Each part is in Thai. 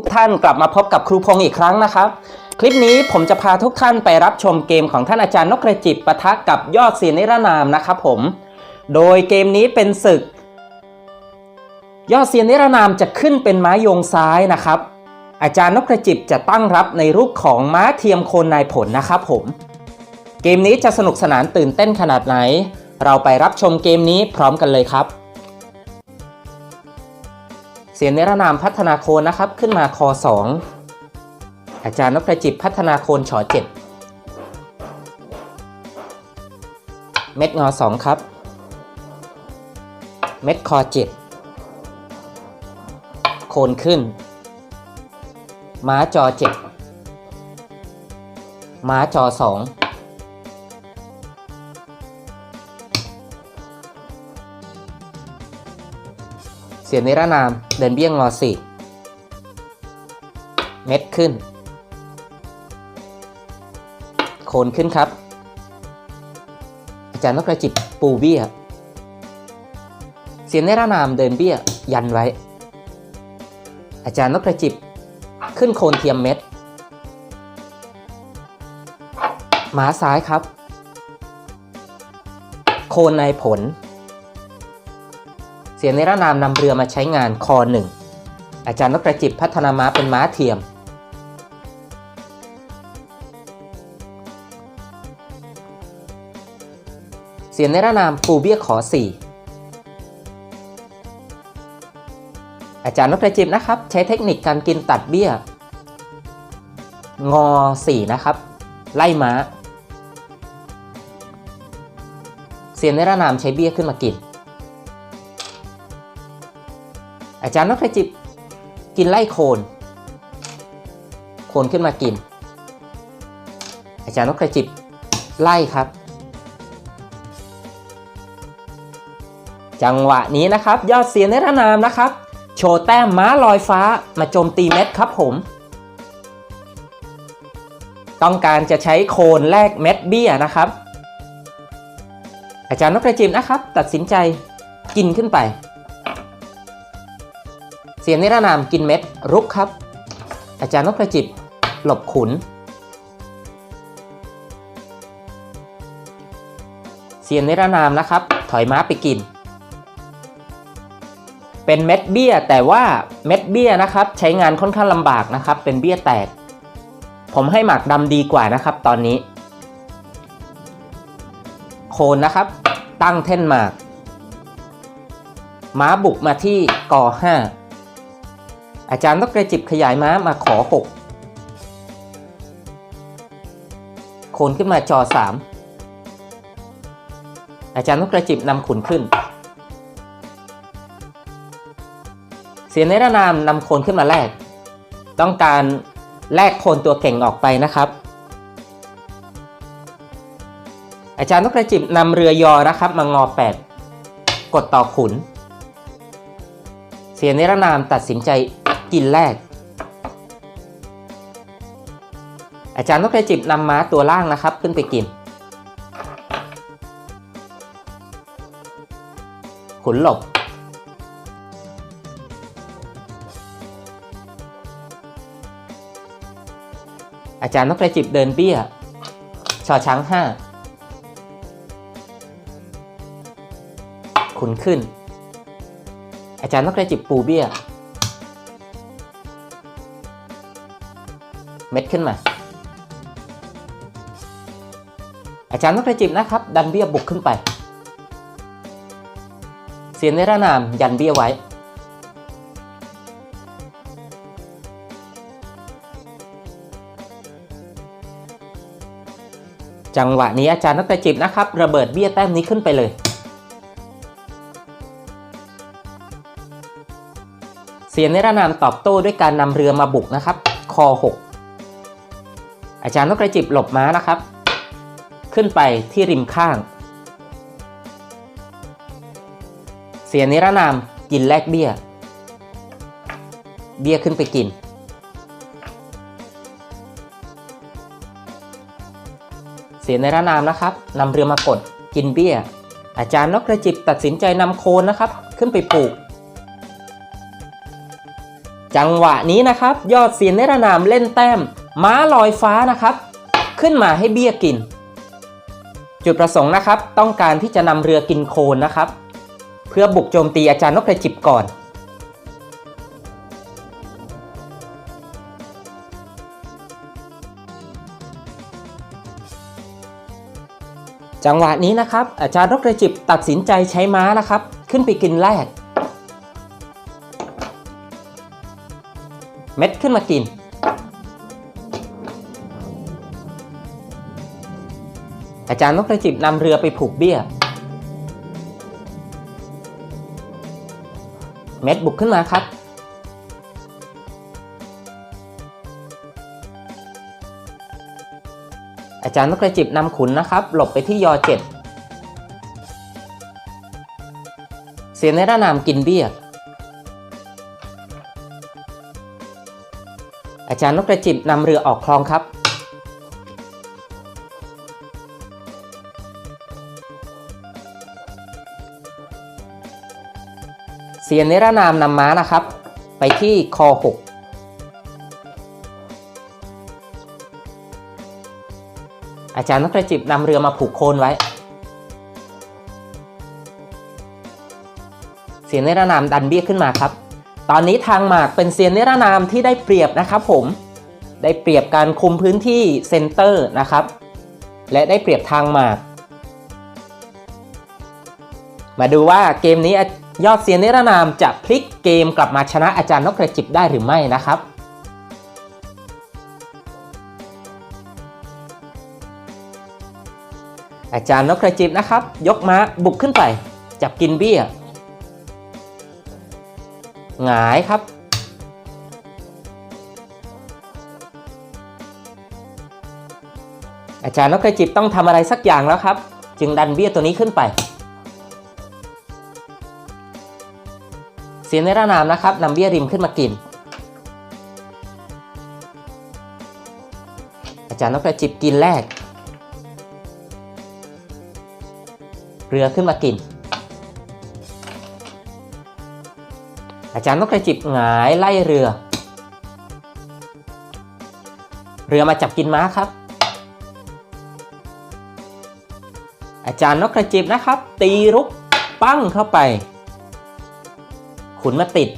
ทุกท่านกลับมาพบกับครูพงศ์อีกครั้งนะครับ คลิปนี้ผมจะพาทุกท่านไปรับชมเกมของท่านอาจารย์นกกระจิบปะทะกับยอดเสียนิรนามนะครับผม โดยเกมนี้เป็นศึก ยอดเสียนิรนามจะขึ้นเป็นม้ายงซ้ายนะครับ อาจารย์นกกระจิบจะตั้งรับในรูปของม้าเทียมโคนนายผลนะครับผม เกมนี้จะสนุกสนานตื่นเต้นขนาดไหน เราไปรับชมเกมนี้พร้อมกันเลยครับ สียงนิรนามพัฒนาโคนนะครับ ขึ้นมาคอ 2 อาจารย์นพจิบพัฒนาโคนฉอ7เม็ดงอ 2 ครับ เม็ดคอ 7 โคนขึ้น ม้าจอ 7 ม้าจอ 2 เสียงนิรนาม เดินเบี้ยงงอสี่เม็ดขึ้น โคนขึ้นครับ อาจารย์นกกระจิบปูเบี้ย เสียงนิรนามเดินเบี้ย ยันไว้ อาจารย์นกกระจิบ ขึ้นโคนเทียมเม็ด หมาซ้ายครับ โคนในผล เสียนิรนามนำเรือมาใช้งานคอหนึ่งอาจารย์นกกระจิบพัฒนาม้าเป็นม้าเทียม เสียนิรนามปูเบี้ยขอสี่อาจารย์นกกระจิบนะครับ ใช้เทคนิคการกินตัดเบี้ย งอสี่นะครับ ไล่ม้า เสียนิรนามใช้เบี้ยขึ้นมากิน อาจารย์นกกระจิบกินไล่โคน โคนขึ้นมากิน อาจารย์นกกระจิบไล่ครับ จังหวะนี้นะครับ ยอดเสียนในระนามนะครับ โชว์แต้มม้าลอยฟ้ามาโจมตีเม็ดครับผม ต้องการจะใช้โคนแลกเม็ดเบี้ยนะครับ อาจารย์นกกระจิบนะครับ ตัดสินใจกินขึ้นไป ยงนิรนามกินเม็ด รุกครับ อาจารย์นกกระจิบหลบขุน เสียงนิรนามนะครับ ถอยม้าไปกิน เป็นเม็ดเบี้ย แต่ว่าเม็ดเบี้ยนะครับ ใช้งานค่อนข้างลำบากนะครับ เป็นเบี้ยแตก ผมให้หมากดำดีกว่านะครับ ตอนนี้ โคนนะครับ ตั้งเท่นหมากม้าบุกมาที่กอ5 อาจารย์นกกระจิบขยายม้ามาขอ6โคนขึ้นมาจอ 3 อาจารย์นกกระจิบนำขุนขึ้น เสียนรนามนำโคนขึ้นมาแลก ต้องการแลกโคนตัวเก่งออกไปนะครับ อาจารย์นกกระจิบนำเรือยอนะครับมางอ 8 กดต่อขุนเสียนิรนามตัดสินใจ กินแรก อาจารย์นกกระจิบนำม้าตัวล่างนะครับ ขึ้นไปกิน ขุนหลบ อาจารย์นกกระจิบเดินเบี้ยชอช้างห้าขุนขึ้น อาจารย์นกกระจิบปูเบี้ย ม็ดขึ้นมา อาจารย์นกกระจิบนะครับ ดันเบี้ยบุกขึ้นไป เสียนในระนามยันเบี้ยไว้ จังหวะนี้อาจารย์นกกระจิบนะครับ ระเบิดเบี้ยแต้มนี้ขึ้นไปเลยเสียนในระนามตอบโต้ด้วยการนำเรือมาบุกนะครับ คอ6 อาจารย์นกกระจิบหลบม้านะครับ ขึ้นไปที่ริมข้าง เสียนิรนามกินแลกเบี้ย เบี้ยขึ้นไปกิน เสียนิรนามนะครับนำเรือมากดกินเบี้ย อาจารย์นกกระจิบตัดสินใจนำโคนนะครับ ขึ้นไปปลูกจังหวะนี้นะครับ ยอดเซียนนิรนามเล่นแต้ม ม้าลอยฟ้านะครับ ขึ้นมาให้เบี้ยกิน จุดประสงค์นะครับ ต้องการที่จะนำเรือกินโคลนนะครับ เพื่อบุกโจมตีอาจารย์นกกระจิบก่อนจังหวะนี้นะครับ อาจารย์นกกระจิบตัดสินใจใช้ม้านะครับ ขึ้นไปกินแรก เม็ดขึ้นมากิน อาจารย์นกกระจิบนำเรือไปผูกเบี้ย เม็ดบุกขึ้นมาครับ อาจารย์นกกระจิบนำขุนนะครับ หลบไปที่ยอเจ็ดเสียในระนามกินเบี้ย อาจารย์นกกระจิบนำเรือออกคลองครับ เสียนิรนามนำม้านะครับ ไปที่คอ6อาจารย์นกกระจิบนำเรือมาผูกโคนไว้ เสียนิรนามดันเบี้ยขึ้นมาครับ ตอนนี้ทางหมากเป็นเซียนนิรนามที่ได้เปรียบนะครับผม ได้เปรียบการคุมพื้นที่เซนเตอร์นะครับ และได้เปรียบทางหมาก มาดูว่าเกมนี้ ยอดเซียนนิรนามจะพลิกเกมกลับมาชนะอาจารย์นกกระจิบได้หรือไม่นะครับอาจารย์นกกระจิบนะครับ ยกม้าบุกขึ้นไป จับกินเบี้ยหงายครับ อาจารย์นกกระจิบต้องทำอะไรสักอย่างแล้วครับ จึงดันเบี้ยตัวนี้ขึ้นไป เสียในระนามนะครับนำเบี้ยริมขึ้นมากิน อาจารย์นกกระจิบกินแรก เรือขึ้นมากิน อาจารย์นกกระจิบหงายไล่เรือ เรือมาจับกินม้าครับ อาจารย์นกกระจิบนะครับ ตีรุกปั้งเข้าไป ขุนมาติด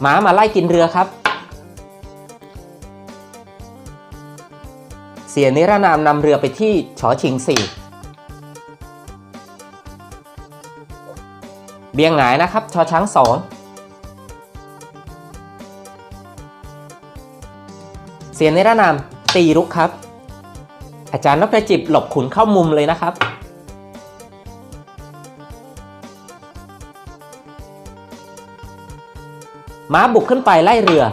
หมามาไล่กินเรือครับ เสียนิรนามนำเรือไปที่ชอชิงสี่เบียงหงายนะครับชอช้างสองเสียนิรนามตีรุกครับ อาจารย์นกกระจิบหลบขุนเข้ามุมเลยนะครับ ม้าบุกขึ้นไปไล่เรือ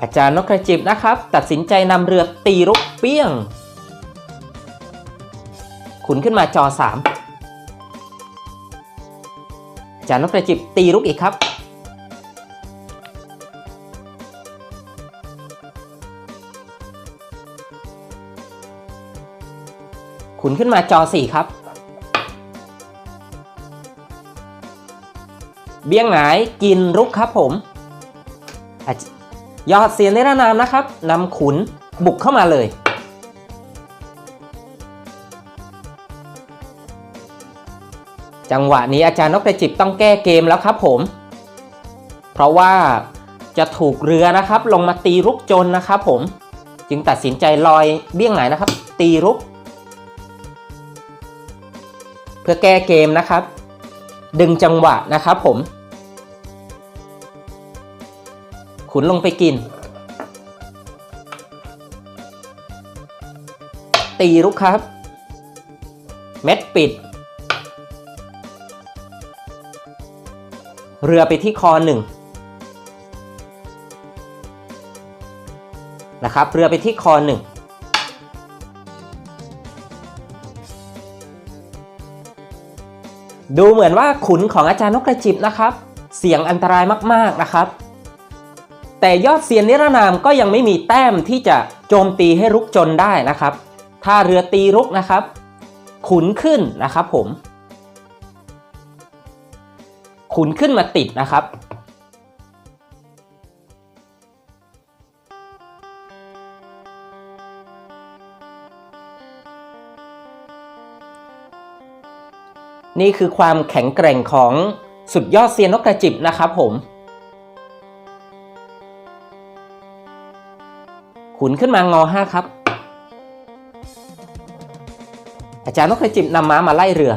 อาจารย์นกกระจิบนะครับ ตัดสินใจนำเรือตีรุกเปี้ยง ขุนขึ้นมาจอ3อาจารย์นกกระจิบตีรุกอีกครับขุนขึ้นมาจอ4ครับ เบี้ยงหงายกินรุกครับผมยอดเสียนในระนามนะครับนำขุนบุกเข้ามาเลย จังหวะนี้อาจารย์นกกระจิบต้องแก้เกมแล้วครับผม เพราะว่าจะถูกเรือนะครับ ลงมาตีรุกจนนะครับผม จึงตัดสินใจลอยเบี้ยงหงายนะครับ ตีรุก เพื่อแก้เกมนะครับ ดึงจังหวะนะครับผม ขุนลงไปกิน ตีรุกครับ เม็ดปิด เรือไปที่คอหนึ่งนะครับ เรือไปที่คอหนึ่งดูเหมือนว่าขุนของอาจารย์นกกระจิบนะครับ เสี่ยงอันตรายมาก ๆ นะครับ แต่ยอดเซียนนิรนามก็ยังไม่มีแต้มที่จะโจมตีให้รุกจนได้นะครับถ้าเรือตีรุกนะครับ ขุนขึ้นนะครับผม ขุนขึ้นมาติดนะครับ นี่คือความแข็งแกร่งของสุดยอดเซียนนกกระจิบนะครับผม ขุนขึ้นมางอห้าครับ อาจารย์นกกระจิบนำม้ามาไล่เรือ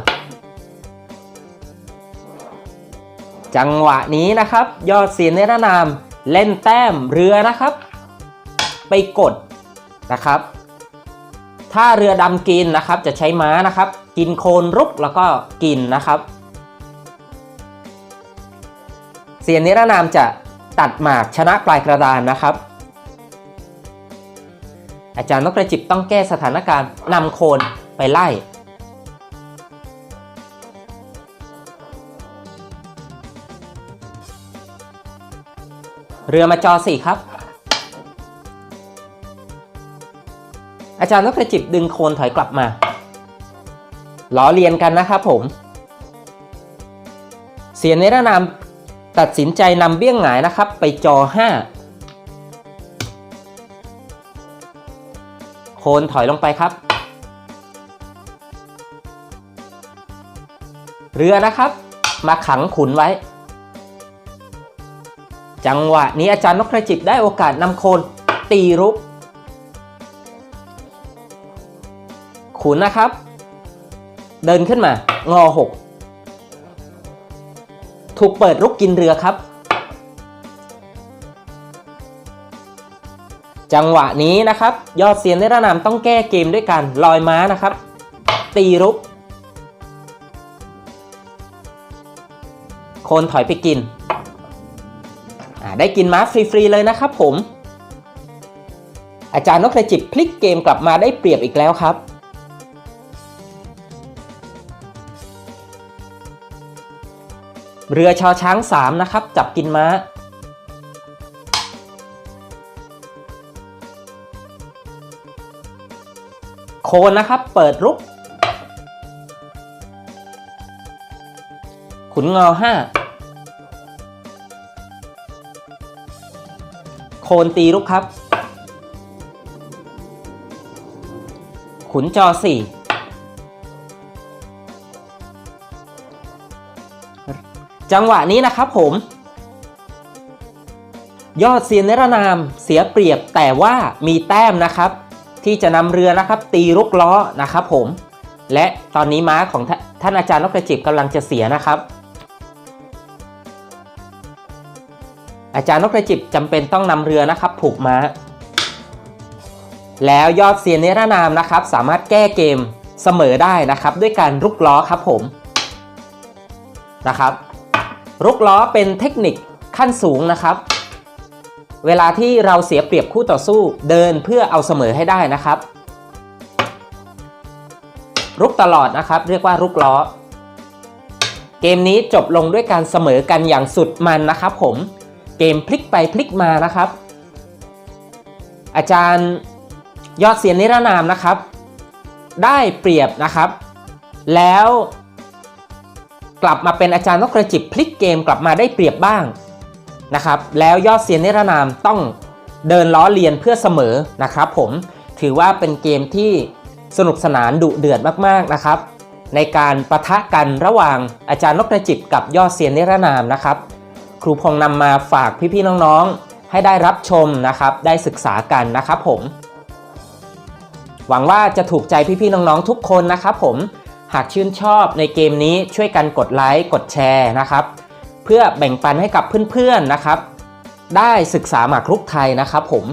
จังหวะนี้นะครับ ยอดเสียนเนรนามเล่นแต้มเรือนะครับ ไปกดนะครับ ถ้าเรือดำกินนะครับ จะใช้ม้านะครับ กินโคนรุกแล้วก็กินนะครับ เสียนเนรนามจะตัดหมากชนะปลายกระดานนะครับ อาจารย์นกกระจิบต้องแก้สถานการณ์นำโคนไปไล่ เรือมาจอสี่ครับ อาจารย์นกกระจิบดึงโคนถอยกลับมาล้อเลียนกันนะครับผม เสียนในระนามตัดสินใจนำเบี้ยงหงายนะครับ ไปจอ5โคนถอยลงไปครับ เรือนะครับ มาขังขุนไว้ จังหวะนี้อาจารย์นกกระจิบได้โอกาสนำโคนตีรุก ขุนนะครับ เดินขึ้นมางอหกถูกเปิดรุกกินเรือครับ จังหวะนี้นะครับ ยอดเซียนในระนามต้องแก้เกมด้วยการลอยม้านะครับ ตีรุก โคนถอยไปกิน ได้กินม้าฟรี ๆ เลยนะครับผม อาจารย์นกกระจิบพลิกเกมกลับมาได้เปรียบอีกแล้วครับเรือชอช้าง 3 นะครับ จับกินม้า โคนนะครับ เปิดรุก ขุนงอ5โคนตีลุกครับ ขุนจอ4จังหวะนี้นะครับผม ยอดเซียนเนรนามเสียเปรียบแต่ว่ามีแต้มนะครับ ที่จะนำเรือนะครับ ตีลุกล้อนะครับผม และตอนนี้ม้าของท่าท่านอาจารย์นกกระจิบกำลังจะเสียนะครับ อาจารย์นกกระจิบจำเป็นต้องนำเรือนะครับ ผูกม้า แล้วยอดเซียนเนรนามนะครับ สามารถแก้เกมเสมอได้นะครับ ด้วยการรุกล้อครับผมนะครับรุกล้อเป็นเทคนิคขั้นสูงนะครับ เวลาที่เราเสียเปรียบคู่ต่อสู้เดินเพื่อเอาเสมอให้ได้นะครับ รุกตลอดนะครับ เรียกว่ารุกล้อ เกมนี้จบลงด้วยการเสมอกันอย่างสุดมันนะครับ ผมเกมพลิกไปพลิกมานะครับ อาจารย์ยอดเสียนนิรนามนะครับ ได้เปรียบนะครับ แล้วกลับมาเป็นอาจารย์นกกระจิบพลิกเกมกลับมาได้เปรียบบ้าง นะครับแล้วยอดเสียนนิรนามต้องเดินล้อเลียนเพื่อเสมอนะครับผมถือว่าเป็นเกมที่สนุกสนานดุเดือดมากๆนะครับ ในการประทะกันระหว่างอาจารย์นกกระจิบกับยอดเซียนนิรนามนะครับ ครูพงนำมาฝากพี่ๆน้องๆ ให้ได้รับชมนะครับ ได้ศึกษากันนะครับผม หวังว่าจะถูกใจพี่ๆน้องๆทุกคนนะครับผมหากชื่นชอบในเกมนี้ช่วยกันกดไลค์กดแชร์นะครับ เพื่อแบ่งปันให้กับเพื่อนๆนะครับ ได้ศึกษาหมากรุกไทยนะครับผม